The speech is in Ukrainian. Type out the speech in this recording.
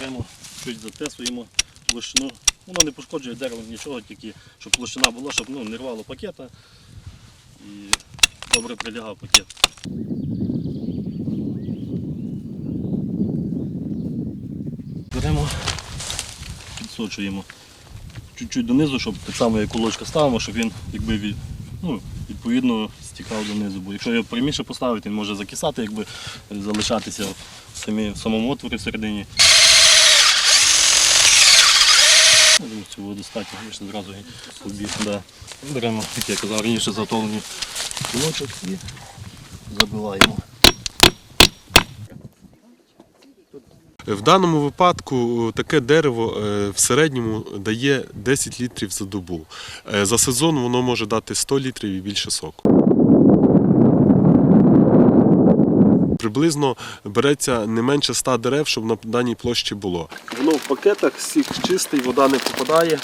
беремо, чуть затесуємо площину. Воно не пошкоджує дерево нічого, тільки щоб площина була, щоб ну, не рвало пакета і добре прилягав пакет. Беремо, підсочуємо чуть-чуть донизу, щоб так само як кулочка ставимо, щоб він якби від, ну, відповідно стікав донизу. Бо якщо його пряміше поставити, він може закисати, якби залишатися в, самі, в самому отворі всередині. Достатньо, ми ж одразу побіг. Да. Беремо, як я казав, раніше заготовлений кілочок і забиваємо. В даному випадку е, таке дерево е, в середньому дає 10 літрів за добу. Е, За сезон воно може дати 100 літрів і більше соку. Приблизно береться не менше 100 дерев, щоб на даній площі було. Воно в пакетах, сік чистий, вода не попадає.